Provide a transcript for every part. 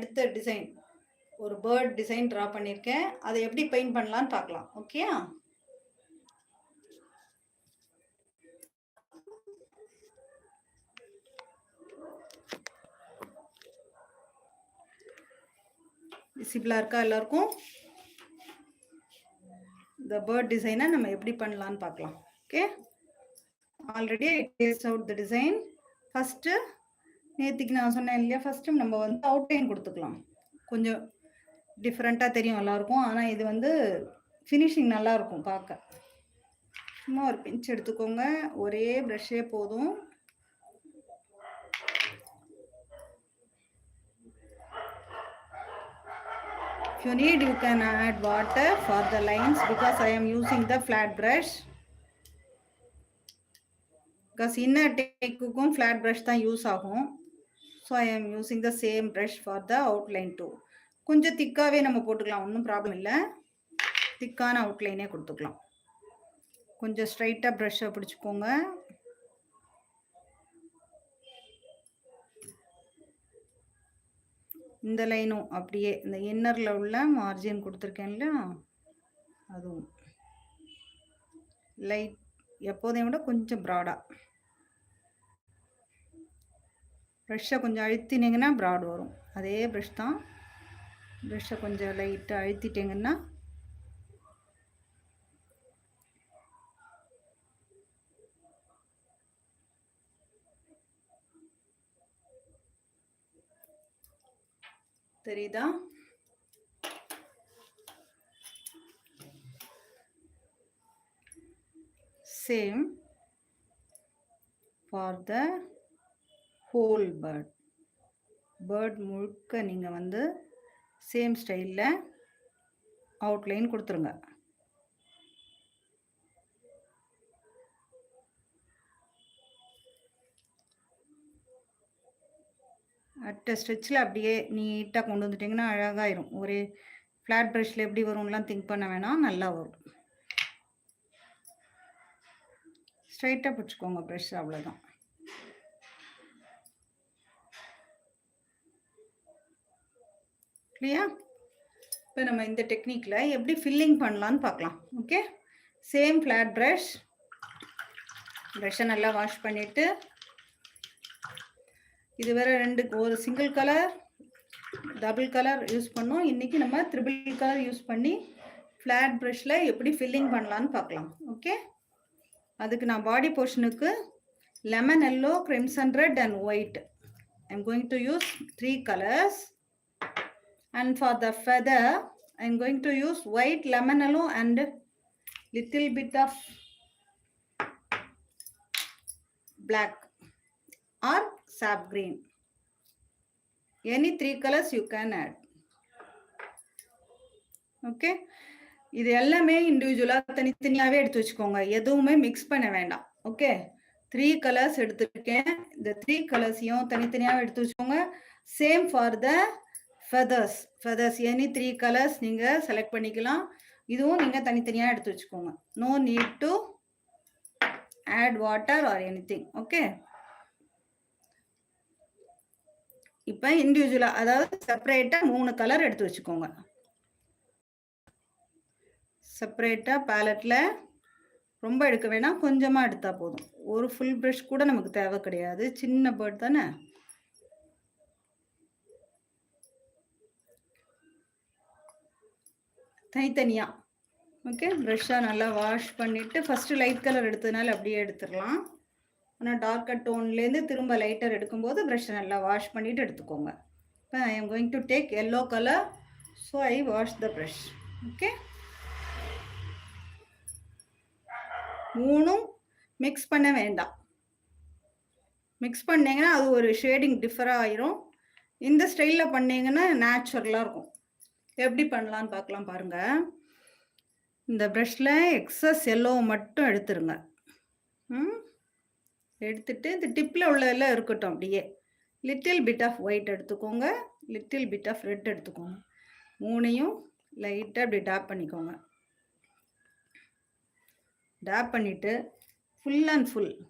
அடுத்த டிசைன் ஒரு bird design draw பண்ணியிருக்கேன் அதை எப்படி பெயிண்ட் பண்ணலான்னு பார்க்கலாம். ஓகே விசிபிளாக இருக்கா எல்லாருக்கும்? இந்த பேர்ட் டிசைனை நம்ம எப்படி பண்ணலான்னு பார்க்கலாம். Okay already it is out the design first நேற்றுக்கு நான் சொன்னேன் இல்லையா ஃபஸ்ட்டு நம்ம வந்து அவுட்லைன் கொடுத்துக்கலாம். கொஞ்சம் டிஃப்ரெண்ட்டாக தெரியும் எல்லாருக்கும். ஆனால் இது வந்து ஃபினிஷிங் நல்லா இருக்கும் பார்க்க. சும்மா ஒரு பிஞ்ச் எடுத்துக்கோங்க. ஒரே ப்ரஷ்ஷே போதும். If you need, you can add water for the lines because I am using the flat brush. Because inner டேக்குக்கும் flat brush தான் யூஸ் ஆகும். So I am using the same brush for the outline too கொஞ்சம் திக்காகவே நம்ம போட்டுக்கலாம் ஒன்றும் problem இல்லை. திக்கான அவுட்லைனே கொடுத்துக்கலாம். கொஞ்சம் ஸ்ட்ரைட்டாக ப்ரஷ்ஷை பிடிச்சிக்கோங்க. இந்த லைனும் அப்படியே இந்த இன்னரில் உள்ள மார்ஜின் கொடுத்துருக்கேன்ல அதுவும். லைட் எப்போதையும் விட கொஞ்சம் ப்ராடாக ப்ரெஷ்ஷை கொஞ்சம் அழுத்தினீங்கன்னா ப்ராட் வரும். அதே ப்ரெஷ் தான். ப்ரெஷ்ஷை கொஞ்சம் லைட்டாக அழுத்திட்டிங்கன்னா தெரியுதா? Same for the whole bird bird முழுக்க நீங்கள் வந்து சேம் ஸ்டைலில் அவுட்லைன் கொடுத்துருங்க. அட்ட ஸ்ட்ரெச்சில் அப்படியே நீட்டாக கொண்டு வந்துட்டிங்கன்னா அழகாயிரும். ஒரே ஃப்ளாட் ப்ரஷில் எப்படி வரும்லாம் திங்க் பண்ண வேணாம் நல்லா வரும். ஸ்ட்ரைட்டாக பிடிச்சிக்கோங்க ப்ரஷ் அவ்வளோதான் இல்லையா இப்போ நம்ம இந்த டெக்னிக்கில் எப்படி ஃபில்லிங் பண்ணலான்னு பார்க்கலாம். ஓகே சேம் ஃப்ளாட் ப்ரஷ் ப்ரஷ்ஷை நல்லா வாஷ் பண்ணிவிட்டு இது வேற ரெண்டு ஒரு single colour double colour use பண்ணோம். இன்றைக்கி நம்ம த்ரிபிள் கலர் யூஸ் பண்ணி ஃப்ளாட் ப்ரஷில் எப்படி ஃபில்லிங் பண்ணலான்னு பார்க்கலாம். ஓகே அதுக்கு நான் body போர்ஷனுக்கு lemon yellow crimson red and white I'm going to use three colours and for the feather i'm going to use white lemon yellow and little bit of black or sap green. Any three colors you can add. Okay இது எல்லாமே இண்டிவிஜுவலாக தனித்தனியாகவே எடுத்து வச்சுக்கோங்க. எதுவுமே mix பண்ண வேண்டாம். Okay three colours எடுத்துருக்கேன். இந்த த்ரீ கலர்ஸையும் தனித்தனியாக எடுத்து வச்சுக்கோங்க. Same for the feathers feathers any three colours நீங்கள் செலக்ட் பண்ணிக்கலாம். இதுவும் நீங்கள் தனித்தனியாக எடுத்து வச்சுக்கோங்க. No need to add water or anything okay இப்போ இண்டிவிஜுவலாக அதாவது செப்பரேட்டாக மூணு கலர் எடுத்து வச்சுக்கோங்க. செப்பரேட்டாக பேலட்டில் ரொம்ப எடுக்க வேணாம். கொஞ்சமாக எடுத்தால் போதும். ஒரு ஃபுல் ப்ரஷ் கூட நமக்கு தேவை கிடையாது. சின்ன பேர்ட் தானே? தனித்தனியாக ஓகே ப்ரெஷ்ஷாக நல்லா வாஷ் பண்ணிவிட்டு ஃபஸ்ட்டு லைட் கலர் எடுத்ததுனால அப்படியே எடுத்துடலாம். ஆனால் டார்க்கர் டோன்லேருந்து திரும்ப லைட்டர் எடுக்கும்போது ப்ரெஷ்ஷை நல்லா வாஷ் பண்ணிவிட்டு எடுத்துக்கோங்க. இப்போ I am going to take yellow colour so I wash the brush okay மூணும் மிக்ஸ் பண்ண வேண்டாம். மிக்ஸ் பண்ணிங்கன்னா அது ஒரு ஷேடிங் டிஃபராக ஆயிரும். இந்த ஸ்டைலில் பண்ணிங்கன்னா நேச்சுரலாக இருக்கும். எப்படி பண்ணலான்னு பார்க்கலாம் பாருங்கள் இந்த ப்ரஷில் எக்ஸஸ் எல்லோ மட்டும் எடுத்துருங்க. ம்? எடுத்துட்டு இந்த டிப்பில் உள்ளதெல்லாம் இருக்கட்டும் அப்படியே. லிட்டில் பிட் ஆஃப் ஒயிட் எடுத்துக்கோங்க. லிட்டில் பிட் ஆஃப் ரெட் எடுத்துக்கோங்க. மூணையும் லைட்டாக அப்படி டேப் பண்ணிக்கோங்க. டேப் பண்ணிவிட்டு ஃபுல் அண்ட் ஃபுல்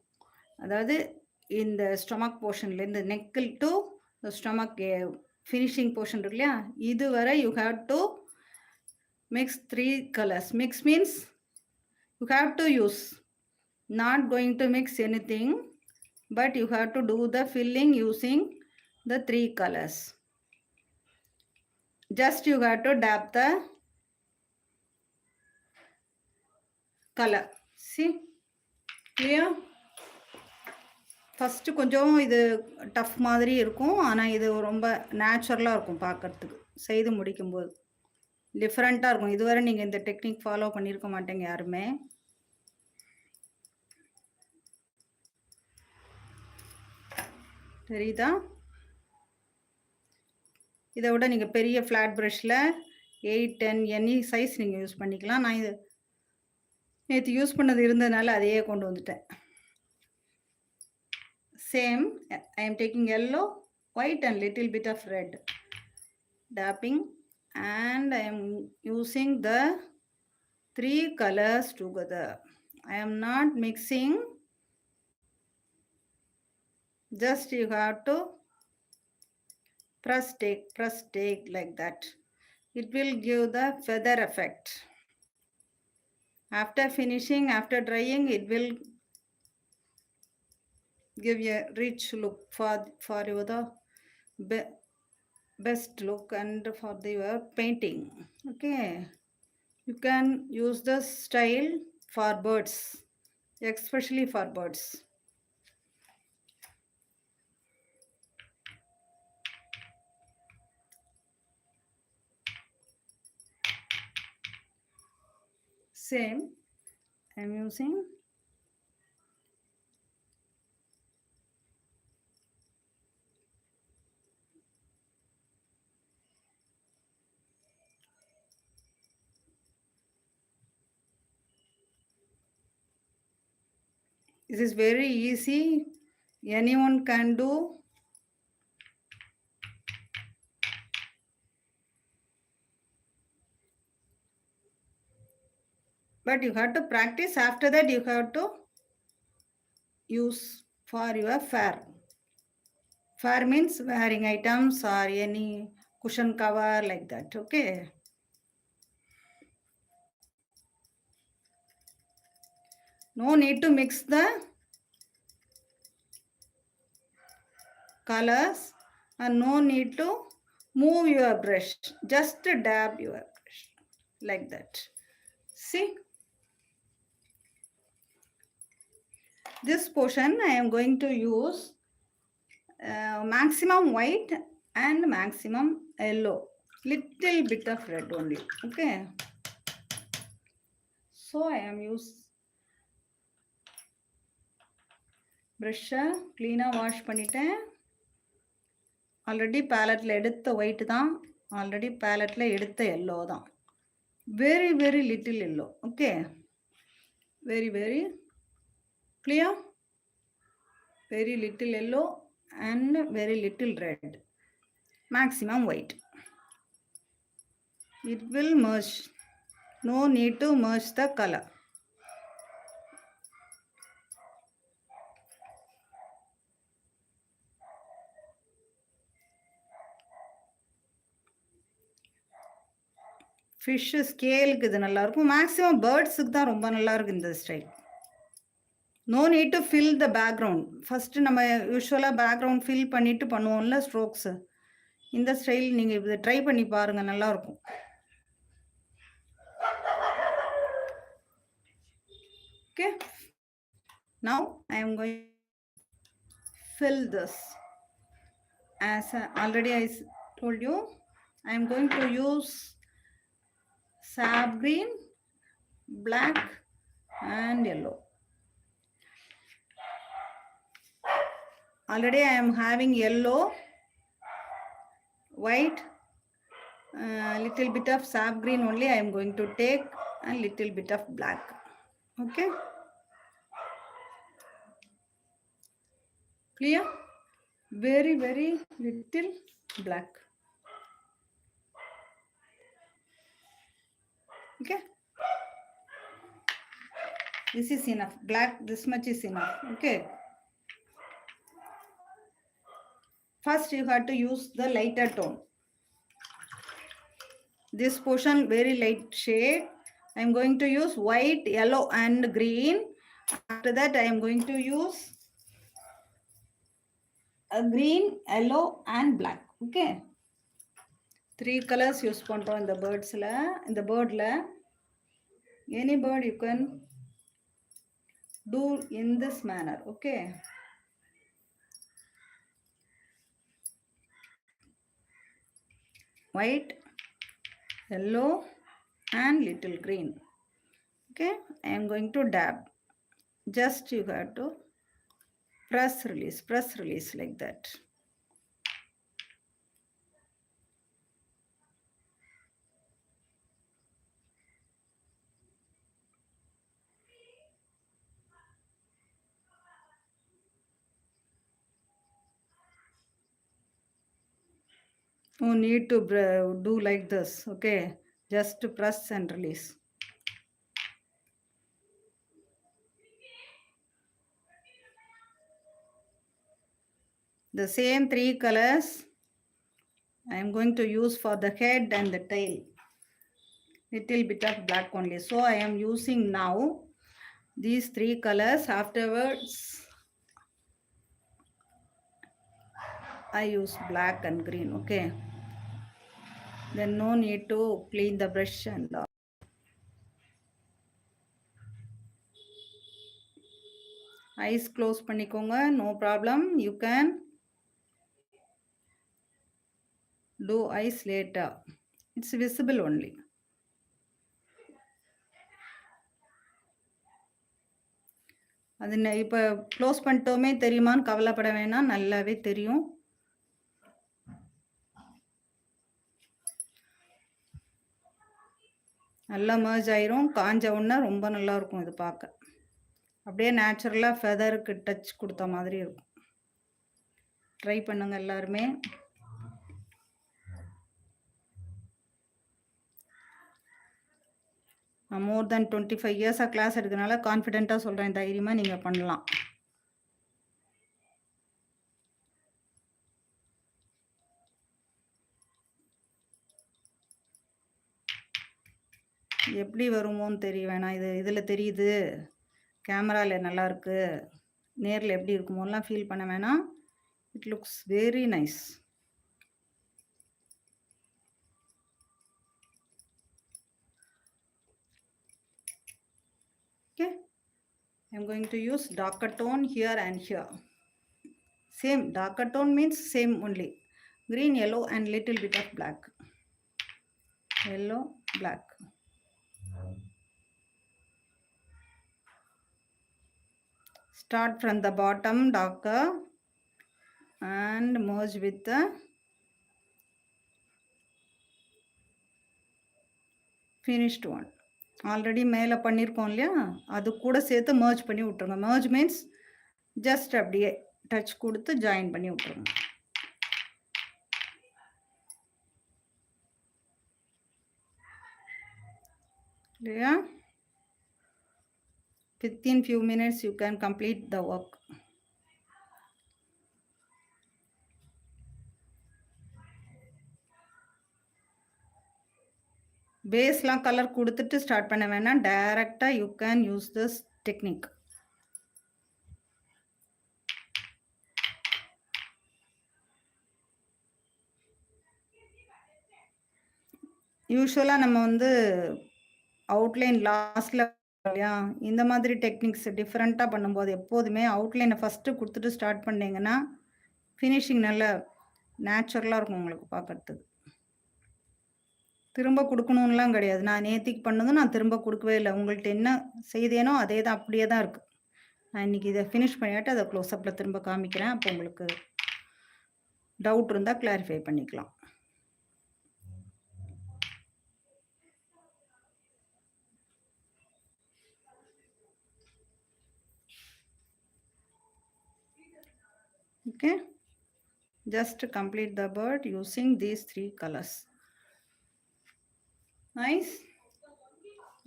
அதாவது இந்த ஸ்டொமக் போர்ஷன்லேருந்து நெக்கில் டு ஸ்டொமக் ஃபினிஷிங் போர்ஷன் இருக்கு இல்லையா இதுவரை you have to mix three colours mix means you have to use not going to mix anything but you have to do the filling using the three colors just you have to dab the color see clear first கொஞ்சம் இது tough மாதிரி இருக்கும். ஆனால் இது ரொம்ப நேச்சுரலாக இருக்கும் பார்க்கறதுக்கு செய்து முடிக்கும்போது. டிஃப்ரெண்ட்டாக இருக்கும். இதுவரை நீங்கள் இந்த டெக்னிக் ஃபாலோ பண்ணியிருக்க மாட்டேங்க யாருமே. தெரியுதா? இதை விட நீங்கள் பெரிய ஃப்ளாட் ப்ரஷில் எயிட் டென் எனி சைஸ் நீங்கள் யூஸ் பண்ணிக்கலாம். நான் இது நேற்று யூஸ் பண்ணது இருந்ததுனால அதையே கொண்டு வந்துட்டேன். Same, I am taking yellow, white and little bit of red. Dabbing, and I am using the three colors together. I am not mixing. Just you have to press take, press take like that. It will give the feather effect. After finishing, after drying, it will give you a rich look for for your the be, best look and for the your painting. Okay. You can use the style for birds especially for birds. Same. I'm using this is very easy. Anyone can do. But you have to practice. After that you have to use for your fair fair means wearing items or any cushion cover like that okay no need to mix the colors and no need to move your brush. Just dab your brush like that. See? This portion I am going to use uh, maximum white and maximum yellow. Little bit of red only. Okay? So I am use ப்ரெஷ்ஷை க்ளீனாக wash பண்ணிட்டேன் already பேலட்டில் எடுத்த white தான் already பேலட்டில் எடுத்த yellow தான் very very little yellow okay very very clear very little yellow and very little red maximum white it will merge no need to merge the color fish ஸ்கேலுக்கு இது நல்லாயிருக்கும் maximum பேர்ட்ஸுக்கு தான் ரொம்ப நல்லா இருக்கு இந்த style no need to fill the background first நம்ம யூஸ்வலாக பேக்ரவுண்ட் ஃபில் பண்ணிட்டு பண்ணுவோம்ல ஸ்ட்ரோக்ஸு இந்த ஸ்டைல் நீங்கள் இதை ட்ரை பண்ணி பாருங்கள் நல்லாயிருக்கும் okay now I am going fill this as already I told you I am going to use sap green, black and yellow. Already I am having yellow, white, uh, little bit of sap green only I am going to take and little bit of black. Okay. Clear? Very, very little black. Okay. This is enough. Black, this much is enough. Okay. first you have to use the lighter tone this portion very light shade i'm going to use white yellow and green after that i am going to use a green yellow and black okay three colours use பண்ணுறோம் இந்த பேர்ட்ஸில் இந்த பேர்டில் any bird you can do in this manner okay white yellow and little green okay i am going to dab just you have to press release press release like that No need to do like this okay? Just to press and release. The same three colors i am going to use for the head and the tail. Little bit of black only. So i am using now these three colors afterwards. I use black and green okay Then no need to clean the brush and all. Eyes close பண்ணிக்கோங்க no problem you can do eyes லேட்டா it's visible only அது இப்போ close பண்ணிட்டோமே தெரியுமான்னு கவலைப்பட வேணாம் நல்லாவே தெரியும் நல்லா மேர்ஜ் ஆயிரும். காஞ்ச உடனே ரொம்ப நல்லா இருக்கும் இது பார்க்க. அப்படியே நேச்சுரலாக ஃபெதருக்கு டச் கொடுத்த மாதிரி இருக்கும். ட்ரை பண்ணுங்க எல்லாருமே. நான் மோர் தென் டுவெண்ட்டி ஃபைவ் இயர்ஸாக கிளாஸ் எடுக்கிறனால கான்ஃபிடென்ட்டாக சொல்கிறேன் தைரியமாக நீங்கள் பண்ணலாம். எப்படி வருமோன்னு தெரிய வேணாம் இது இதில் தெரியுது கேமராவில் நல்லாயிருக்கு நேரில் எப்படி இருக்குமோலாம் ஃபீல் பண்ண வேணாம் it looks very nice okay I'm going to use darker tone here and here same darker tone means same only green yellow and little bit of black. Yellow, black. Start from the bottom darker and merge with the finished one. Already மேலே பண்ணியிருக்கோம் இல்லையா? அது கூட சேர்த்து merge பண்ணி விட்ருங்க merge means just அப்படியே touch கொடுத்து ஜாயின் பண்ணி விட்ருங்க இல்லையா? Within few minutes you can complete the work. பேஸ்லாம் கலர் கொடுத்துட்டு ஸ்டார்ட் பண்ண வேணாம். டைரக்டாக you can use this technique யூஸ்வலாக நம்ம வந்து அவுட்லைன் லாஸ்ட்டில் இல்லையா? இந்த மாதிரி டெக்னிக்ஸ் டிஃப்ரெண்ட்டாக பண்ணும்போது எப்போதுமே அவுட்லைனை ஃபஸ்ட்டு கொடுத்துட்டு ஸ்டார்ட் பண்ணிங்கன்னா ஃபினிஷிங் நல்ல நேச்சுரலாக இருக்கும் உங்களுக்கு பார்க்குறதுக்கு திரும்ப கொடுக்கணும்லாம் கிடையாது. நான் நேத்திக்கு பண்ணதும் நான் திரும்ப கொடுக்கவே இல்லை. உங்கள்கிட்ட என்ன செய்தேனோ அதே தான் அப்படியே தான் இருக்குது நான் இன்றைக்கி இதை ஃபினிஷ் பண்ணிவிட்டு அதை க்ளோஸ்அப்பில் திரும்ப காமிக்கிறேன். அப்போ உங்களுக்கு டவுட் இருந்தால் கிளாரிஃபை பண்ணிக்கலாம். okay just complete the bird using these three colors nice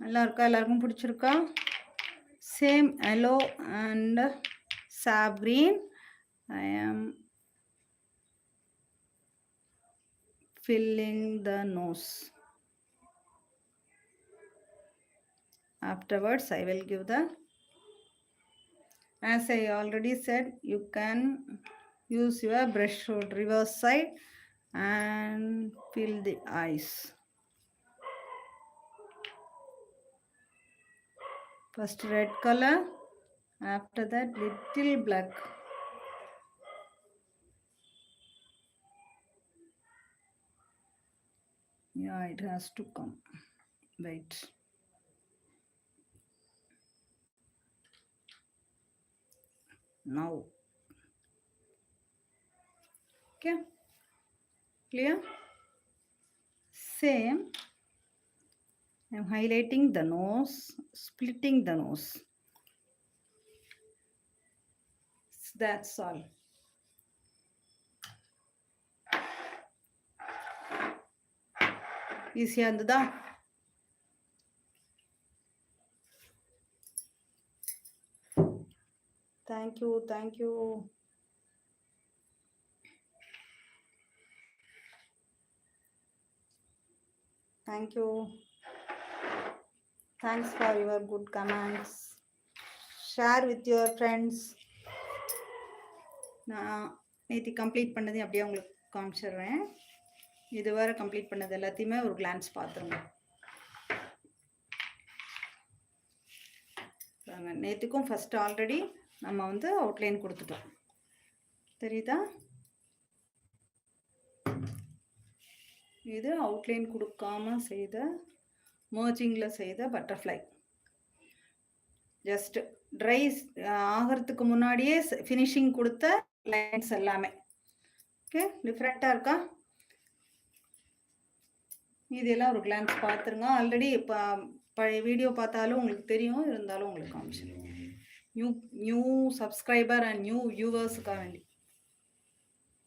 நல்லா இருக்கா எல்லாருக்கும் பிடிச்சிருக்கா same yellow and sap green I am filling the nose. Afterwards, I will give the, as I already said, you can use your brush reverse side and fill the eyes. First red color, after that little black. Yeah, it has to come. Wait. Now. Okay. Clear? Same. I'm highlighting the nose, splitting the nose. That's all. ஈஸியாக இருந்ததா thank you thank you thank you thanks for your good comments share with your friends நான் நேற்று complete பண்ணதையும் அப்படியே உங்களுக்கு காமிச்சிடுறேன். இதுவரை complete பண்ணது எல்லாத்தையுமே ஒரு கிளான்ஸ் பார்த்துருங்க. நேற்றுக்கும் ஃபஸ்ட்டு ஆல்ரெடி நம்ம வந்து அவுட்லைன் கொடுத்துட்டோம். தெரியுதா? இது அவுட்லைன் கொடுக்காம செய்த மர்ஜிங்கில் செய்த பட்டர்ஃப்ளை ஜஸ்ட் ட்ரை ஆகிறதுக்கு முன்னாடியே ஃபினிஷிங் கொடுத்த லைன்ஸ் எல்லாமே. ஓகே டிஃப்ரெண்ட்டாக இருக்கா? இதெல்லாம் ஒரு கிளான்ஸ் பார்த்துருங்க ஆல்ரெடி இப்போ பழைய வீடியோ பார்த்தாலும் உங்களுக்கு தெரியும். இருந்தாலும் உங்களுக்கு காமிச்சிருவோம் new new subscriber and new வியூவர்ஸுக்காக வேண்டி.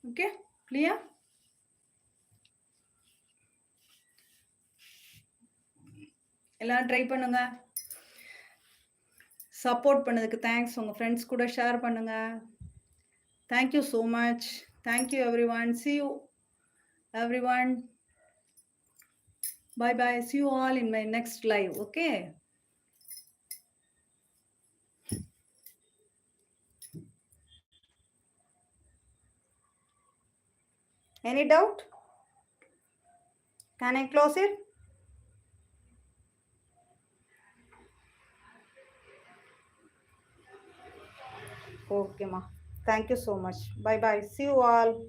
ஓகே கிளியர் எல்லாம் ட்ரை பண்ணுங்க. சப்போர்ட் பண்ணதுக்கு தேங்க்ஸ் உங்கள் ஃப்ரெண்ட்ஸ் கூட ஷேர் பண்ணுங்க. Thank you so much thank you everyone see you everyone bye bye See you all in my next live okay Any doubt? Can I close it? Okay, ma. Thank you so much. Bye bye. See you all.